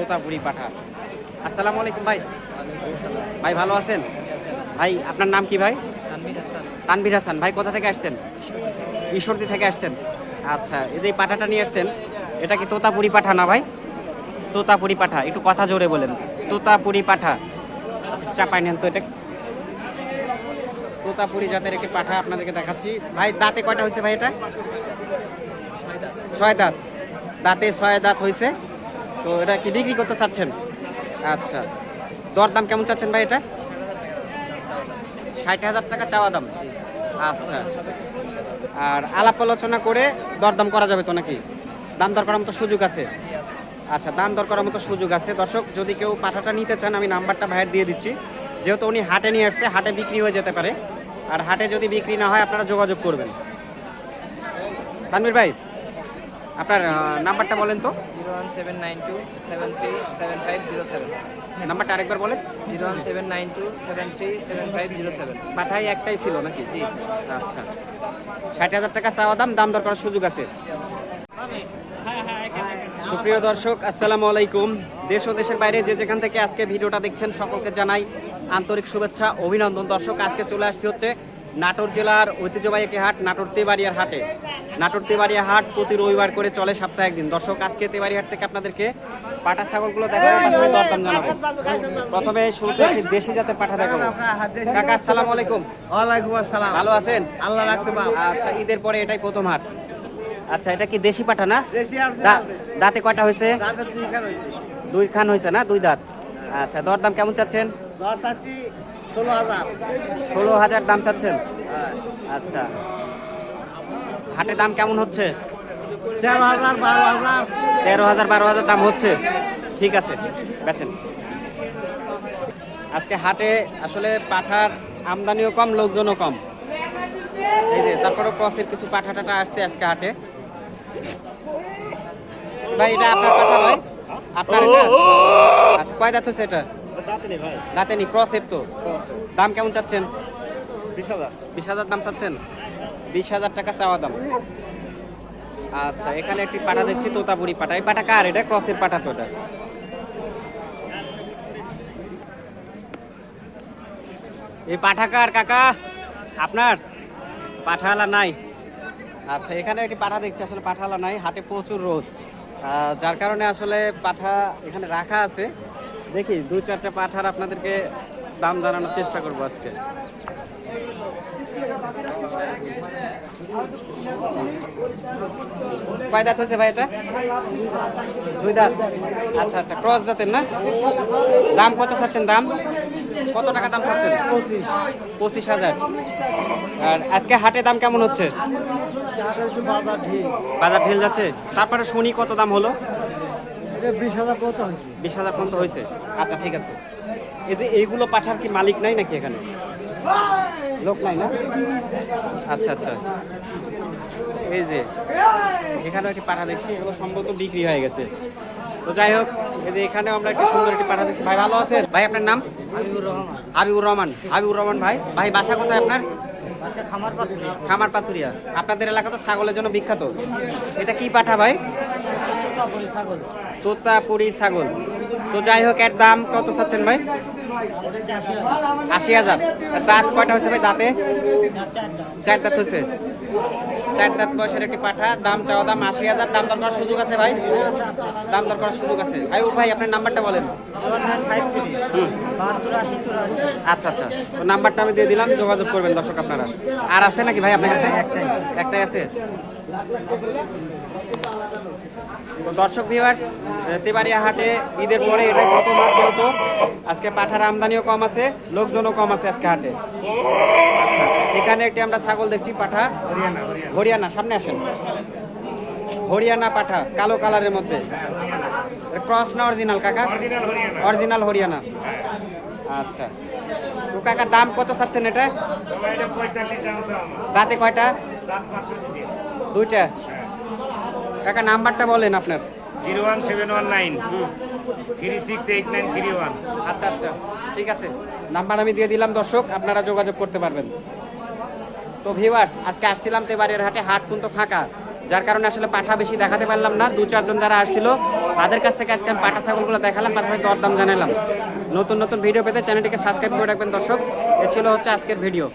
তোতাপুরি পাঠা। আসসালামু আলাইকুম ভাই। ভাই ভালো আছেন? ভাই আপনার নাম কি ভাই? তানবির হাসান। ভাই কোথা থেকে আসছেন? ঈশ্বরদী। থেকে আসছেন। আচ্ছা এই যে পাঠাটা নিয়ে আসছেন এটা কি তোতা তোতাপুরি পাঠা না ভাই? তোতা তোতাপুরি পাঠা একটু কথা জোরে বলেন। তোতা তোতাপুরি পাঠা। চাপাই নেন তো এটা। তোতাপুরি জাতের একটি পাঠা আপনাদেরকে দেখাচ্ছি। ভাই দাঁতে কয়টা হয়েছে ভাই এটা? ছয় দাঁত। দাঁতে ছয় দাঁত হয়েছে। তো এটা কি বিক্রি করতে চাচ্ছেন? আচ্ছা। দর দাম কেমন চাচ্ছেন ভাই এটা? ষাট হাজার টাকা চাওয়া দাম। আচ্ছা। আর আলাপ আলোচনা করে দরদাম করা যাবে তো নাকি? দাম দর করার মতো সুযোগ আছে? আচ্ছা দাম দর করার মতো সুযোগ আছে। দর্শক, যদি কেউ পাঠাটা নিতে চান, আমি নাম্বারটা ভাইয়ের দিয়ে দিচ্ছি। যেহেতু উনি হাটে নিয়ে আসছে, হাটে বিক্রি হয়ে যেতে পারে। আর হাটে যদি বিক্রি না হয়, আপনারা যোগাযোগ করবেন। তানভীর ভাই আপনার নাম্বারটা বলেন তো। Zero one seven nine two seven three seven five zero seven. নাম্বারটা আরেকবার বলেন। Zero one seven nine two seven three seven five zero seven. পাঠাই একটাই ছিল নাকি? জি। আচ্ছা। ষাট হাজার টাকা চাওয়া দাম দাম দর করার সুযোগ আছে। সুপ্রিয় দর্শক আসসালামু আলাইকুম। দেশ ও দেশের বাইরে যে যেখান থেকে আজকে ভিডিওটা দেখছেন সকলকে জানাই আন্তরিক শুভেচ্ছা অভিনন্দন। দর্শক আজকে চলে আসছি হচ্ছে নাটোর জেলার ঐতিহ্যবাহী একটি হাট নাটোর তেবাড়িয়ার হাটে। নাটোর তেবাড়িয়া হাট প্রতি রবিবার করে চলে সপ্তাহে একদিন। দর্শক আজকে তেবাড়ি হাট থেকে আপনাদেরকে পাটা ছাগলগুলো দেখাবো পাশাপাশি দরদাম জানাব। প্রথমে শুরুতে একটি দেশি জাতের পাঠা দেখাবো। কাকা আসসালামু আলাইকুম। ওয়ালাইকুম আসসালাম। ভালো আছেন? আল্লাহ রাখছে আচ্ছা ঈদের পরে এটাই প্রথম হাট। আচ্ছা এটা কি দেশি পাঠা না? দাঁতে কয়টা হয়েছে? দুই খান হয়েছে। দুই খান হয়েছে না? দুই দাঁত। আচ্ছা দরদাম কেমন চাচ্ছেন? দর চাচ্ছি ষোলো হাজার। ষোলো হাজার দাম চাচ্ছেন? হ্যাঁ। আচ্ছা। হাটে দাম কেমন হচ্ছে? তেরো হাজার বারো হাজার। তেরো হাজার বারো হাজার দাম হচ্ছে? ঠিক আছে বেচেন। আজকে হাটে আসলে পাঠার আমদানিও কম লোকজনও কম। এই যে তারপরে ক্রসের কিছু পাঠা টাটা আসছে আজকে হাটে। ভাই এটা আপনার পাঠা ভাই আপনার এটা? আচ্ছা কয় দাঁত হচ্ছে এটা? দাঁতে নি ক্রসের তো। দাম কেমন চাচ্ছেন? বিশ হাজার। বিশ হাজার দাম চাচ্ছেন? বিশ হাজার টাকা চাওয়া দাম। আচ্ছা এখানে একটি পাঠা দেখছি তোতাপুরি পাঠা এই পাঠা কার এটা? ক্রসের পাঠা তো এটা। এই পাঠা কার কাকা? আপনার? পাঠালা নাই। আচ্ছা এখানে একটি পাঠা দেখছি আসলে পাঠালা নাই। হাটে প্রচুর রোদ। যার কারণে আসলে পাঠা এখানে রাখা আছে। দেখি, দু চারটা পাঠার আপনাদেরকে দাম জানানোর চেষ্টা করব আজকে। কয় দাঁত হয়েছে ভাই এটা? দুই দাঁত। আচ্ছা আচ্ছা ক্রস জাতের না? দাম কত চাচ্ছেন দাম? কত টাকা দাম চাচ্ছেন? পঁচিশ হাজার। আর আজকে হাটে দাম কেমন হচ্ছে? বাজার ঢিল যাচ্ছে। তারপরে শুনি কত দাম হলো? বিশ হাজার কত হয়েছে। বিশ হাজার পর্যন্ত হয়েছে? আচ্ছা ঠিক আছে। এই যে এইগুলো পাঠার কি মালিক নাই নাকি এখানে? লোক নাই না? আচ্ছা আচ্ছা। এই যে এখানে একটি পাঠা দেখছি এগুলো সম্ভবত বিক্রি হয়ে গেছে। তো যাই হোক এই যে এখানেও আমরা একটি সুন্দর একটি পাঠা দেখছি। ভাই ভালো আছেন? ভাই আপনার নাম? হাবিবুর রহমান। হাবিবুর রহমান। হাবিবুর রহমান ভাই। ভাই বাসা কোথায় আপনার? খামার পাথুরিয়া। আপনাদের এলাকা তো ছাগলের জন্য বিখ্যাত। এটা কি পাঠা ভাই? তোতা তোতাপুরি ছাগল। তো যাই হোক এর দাম কত চাচ্ছেন ভাই? আশি হাজার। দাঁত কয়টা হচ্ছে ভাই দাঁতে? চার দাঁত হচ্ছে চার দাঁত পয়সার একটি পাঠা। দাম চাওয়া দাম আশি হাজার। দাম দর করার সুযোগ আছে ভাই? দাম দর করার সুযোগ আছে। ভাই ভাই, আপনার নাম্বারটা বলেন। আচ্ছা আচ্ছা। তো নাম্বারটা আমি দিয়ে দিলাম, যোগাযোগ করবেন দর্শক আপনারা। আর আছে নাকি ভাই আপনার কাছে? একটাই আছে। দর্শক ভিউয়ার্স তেবাড়িয়া হাটে ঈদের পরে এটা প্রথম হাট যেহেতু আজকে পাঠার আমদানিও কম আছে, লোকজনও কম আছে আজকে হাটে। আচ্ছা এখানে একটি আমরা ছাগল দেখছি, পাঠা। হরিয়ানা, সামনে আসেন। হরিয়ানা পাঠা, কালো কালারের মধ্যে। ক্রস না অরিজিনাল, কাকা? অরিজিনাল হরিয়ানা। আচ্ছা। তো কাকা, দাম কত চাচ্ছেন এটা? রাতে কয়টা? দুইটা। কাকা, নাম্বারটা বলেন আপনার। Zero one seven one nine. Three six eight nine three one. আচ্ছা আচ্ছা। ঠিক আছে। নাম্বার আমি দিয়ে দিলাম, দর্শক। আপনারা যোগাযোগ করতে পারবেন। তো ভিউয়ার্স আজকে আসছিলাম তেবাড়িয়ার হাটে। হাট কিন্তু ফাঁকা। যার কারণে আসলে পাঠা বেশি দেখাতে পারলাম না। দু চারজন যারা আসছিল, তাদের কাছ থেকে আজকে আমি পাঠা ছাগলগুলো দেখালাম, পাশাপাশি দরদাম জানালাম। নতুন নতুন ভিডিও পেতে চ্যানেলটিকে সাবস্ক্রাইব করে রাখবেন, দর্শক। এ ছিল হচ্ছে আজকের ভিডিও